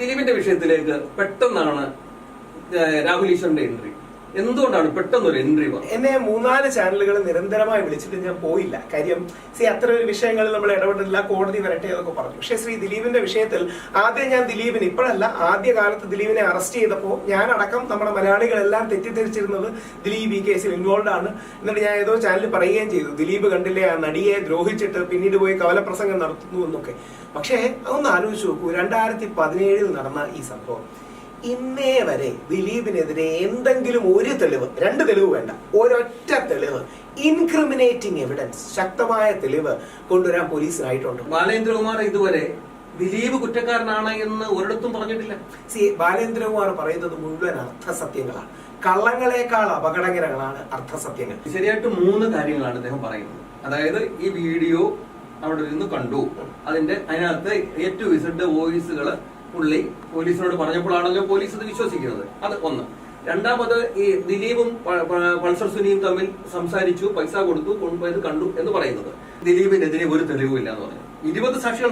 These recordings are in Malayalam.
ദിലീപിന്റെ വിഷയത്തിലേക്ക് പെട്ടെന്നാണ് രാഹുൽ ഈശ്വറിന്റെ എൻട്രി എന്തുകൊണ്ടാണ് പെട്ടെന്നൊരു എൻട്രി എന്നെ മൂന്നാൽ ചാനലുകൾ നിരന്തരമായി വിളിച്ചിട്ട് ഞാൻ പോയില്ല. കാര്യം സി അത്ര ഒരു വിഷയങ്ങളിൽ നമ്മൾ ഇടപെടില്ല കോടതി വരട്ടെ എന്നൊക്കെ പറഞ്ഞു. പക്ഷേ ശ്രീ ദിലീപിന്റെ വിഷയത്തിൽ ആദ്യം ഞാൻ ദിലീപിന് ഇപ്പോഴല്ല ആദ്യ കാലത്ത് ദിലീപിനെ അറസ്റ്റ് ചെയ്തപ്പോൾ ഞാൻ അടക്കം നമ്മുടെ മലയാളികളെല്ലാം തെറ്റിദ്ധരിച്ചിരുന്നത് ദിലീപ് ഈ കേസിൽ ഇൻവോൾവ് ആണ്. എന്നിട്ട് ഞാൻ ഏതോ ചാനലിൽ പറയുകയും ചെയ്തു. ദിലീപ് കണ്ടില്ലേ ആ നടിയെ ദ്രോഹിച്ചിട്ട് പിന്നീട് പോയി കവലപ്രസംഗം നടത്തുന്നു എന്നൊക്കെ. പക്ഷേ അതൊന്ന് ആലോചിച്ച് നോക്കൂ. രണ്ടായിരത്തി പതിനേഴിൽ നടന്ന ഈ സംഭവം. ഇന്നേ വരെ ദിലീപിനെതിരെ എന്തെങ്കിലും ഒരു തെളിവ് രണ്ട് തെളിവ് വേണ്ട ഒരൊറ്റ തെളിവ് ഇൻക്രിമിനേറ്റിംഗ് എവിഡൻസ് ശക്തമായ തെളിവ് കൊണ്ടുവരാൻ പോലീസിനായിട്ടുണ്ട്. ബാലേന്ദ്രകുമാർ ഇതുവരെ ദിലീപ് കുറ്റക്കാരനാണ് എന്ന് ഒരിടത്തും പറഞ്ഞിട്ടില്ല. സി ബാലേന്ദ്രകുമാർ പറയുന്നത് മുഴുവൻ അർത്ഥസത്യങ്ങളാണ്. കള്ളങ്ങളെക്കാൾ അപകടകരങ്ങളാണ് അർത്ഥസത്യങ്ങൾ. ശരിയായിട്ട് മൂന്ന് കാര്യങ്ങളാണ് അദ്ദേഹം പറയുന്നത്. അതായത് ഈ വീഡിയോ അവിടെ ഇരുന്ന് കണ്ടു. അതിന്റെ അതിനകത്ത് എ ടു ഇസഡ് വോയിസുകൾ പുള്ളി പോലീസിനോട് പറഞ്ഞപ്പോഴാണല്ലോ പോലീസ് ഇത് വിശ്വസിക്കുന്നത്. അത് ഒന്ന്. രണ്ടാമത് ഈ ദിലീപും പൾസർ സുനിയും തമ്മിൽ സംസാരിച്ചു പൈസ കൊടുത്തു കൊണ്ടുപോയത് കണ്ടു എന്ന് പറയുന്നത്. ദിലീപിനെതിരെ ഒരു തെളിവുമില്ല എന്ന് പറഞ്ഞു. ഇരുപത് സാക്ഷികൾ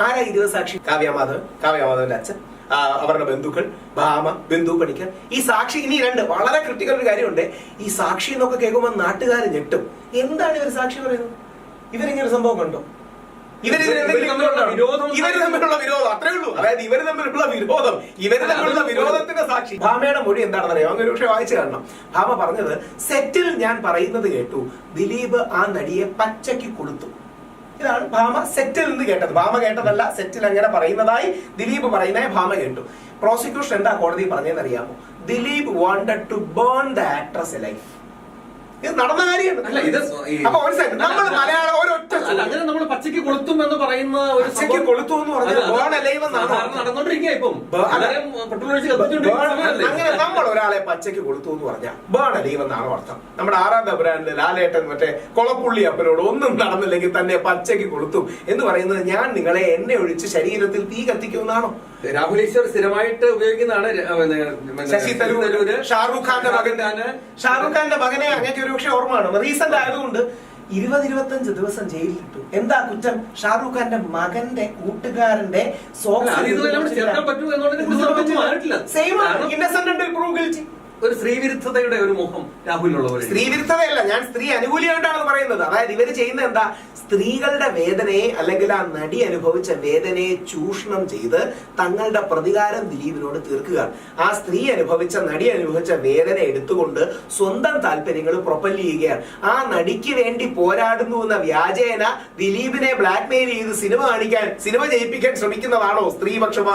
ആരാ ഇരുപത് സാക്ഷി? കാവ്യമാധവൻ കാവ്യമാധവന്റെ അച്ഛൻ അവരുടെ ബന്ധുക്കൾ ഭാമ ബന്ധു പണിക്കർ. ഈ സാക്ഷി ഇനി രണ്ട്. വളരെ ക്രിട്ടിക്കൽ ഒരു കാര്യമുണ്ട്. ഈ സാക്ഷി എന്നൊക്കെ കേൾക്കുമ്പോൾ നാട്ടുകാർ ഞെട്ടും. എന്താണ് ഇവർ സാക്ഷി പറയുന്നത്? ഇവരിങ്ങനെ സംഭവം കണ്ടോ? ഇവർ ഇവർ തമ്മിലുള്ള വിരോധം ഇവർ തമ്മിലുള്ള വിരോധം അത്രേ ഉള്ളൂ. അതായത് ഇവർ തമ്മിലുള്ള വിരോധം ഇവർ തമ്മിലുള്ള വിരോധത്തിന്റെ സാക്ഷി. ഭാമയുടെ മൊഴി എന്താണെന്ന് അറിയാം അങ്ങനെ പക്ഷേ വായിച്ചു കാരണം ഭാമ പറഞ്ഞത് സെറ്റിൽ ഞാൻ പറയുന്നത് കേട്ടു. ദിലീപ് ആ നടിയെ പച്ചയ്ക്ക് കൊടുത്തു ഇതാണ് ഭാമ സെറ്റിൽ നിന്ന് കേട്ടത്. ഭാമ കേട്ടതല്ല സെറ്റിൽ അങ്ങനെ പറയുന്നതായി ദിലീപ് പറയുന്നതായി ഭാമ കേട്ടു. പ്രോസിക്യൂഷൻ എന്താ കോടതി പറഞ്ഞതെന്ന് അറിയാമോ? Dileep wanted to burn the actress life ഇത് നടന്ന കാര്യമാണ്. അല്ല ഇത് അപ്പൊ സെക്കൻഡ് നമ്മൾ പച്ചയ്ക്ക് കൊളുത്തും എന്ന് പറയുന്ന ഒരു കൊളുത്തും കൊളുത്തു എന്ന് പറഞ്ഞാൽ അലൈവ് എന്നാണ് alive എന്നാണോ? സാധാരണ നടന്നോണ്ടിരിക്കുക ഇപ്പം. എല്ലാവരും പെട്രോൾ ഒഴിച്ച് കത്തിച്ചോണ്ടിരിക്കുന്ന സമയമല്ലേ? അങ്ങനെ നമ്മൾ ഒരാളെ പച്ചയ്ക്ക് കൊടുത്തു എന്ന് പറഞ്ഞാൽ ബേൺ അലൈവ് എന്നാണ് അർത്ഥം. നമ്മുടെ ആറാം ബ്രാൻഡ് ലാലേട്ടൻ മറ്റേ കൊളപ്പുള്ളി അപ്പനോട് ഒന്നും നടന്നില്ലെങ്കിൽ തന്നെ പച്ചയ്ക്ക് കൊടുത്തു എന്ന് പറയുന്നത് ഞാൻ നിങ്ങളെ എന്നെ ഒഴിച്ച് ശരീരത്തിൽ തീ കത്തിക്കുമെന്നാണോ? രാഹുൽ ഈശ്വർ സ്ഥിരമായിട്ട് ഉപയോഗിക്കുന്നതാണ് ര- പിന്നെ- പിന്നെ ശശി തരൂർ തരൂര്, ഷാറൂഖ് ഖാന്റെ മകൻ. ഷാറുഖ് ഷാറൂഖ് ഖാന്റെ മകനെ അങ്ങനെ ഒരു പക്ഷേ ഓർമ്മയാണ് റീസെന്റ് ആയതുകൊണ്ട് ഇരുപത് ഇരുപത്തഞ്ച് ദിവസം ജയിലിലിട്ടു എന്താ കുറ്റം? ഷാറൂഖ് ഖാന്റെ മകന്റെ കൂട്ടുകാരന്റെ ഒരു സ്ത്രീവിരുദ്ധതയുടെ ഒരു മുഖം രാഹുലിനുള്ള പോലെ സ്ത്രീ വിരുദ്ധതയല്ല ഞാൻ സ്ത്രീ അനുകൂലിയായിട്ടാണ് പറയുന്നത്. അതായത് ഇവർ ചെയ്യുന്ന എന്താ? സ്ത്രീകളുടെ വേദനയെ അല്ലെങ്കിൽ ആ നടി അനുഭവിച്ച വേദനയെ ചൂഷണം ചെയ്ത് തങ്ങളുടെ പ്രതികാരം ദിലീപിനോട് തീർക്കുക ആ സ്ത്രീ അനുഭവിച്ച നടി അനുഭവിച്ച വേദന എടുത്തുകൊണ്ട് സ്വന്തം താല്പര്യങ്ങൾ പ്രൊപ്പൽ ചെയ്യുകയാണ്. ആ നടിക്ക് വേണ്ടി പോരാടുന്നു എന്ന വ്യാജേന ദിലീപിനെ ബ്ലാക്ക്മെയിൽ ചെയ്ത് സിനിമ കാണിക്കാൻ സിനിമ ജയിപ്പിക്കാൻ ശ്രമിക്കുന്നതാണോ സ്ത്രീപക്ഷമ?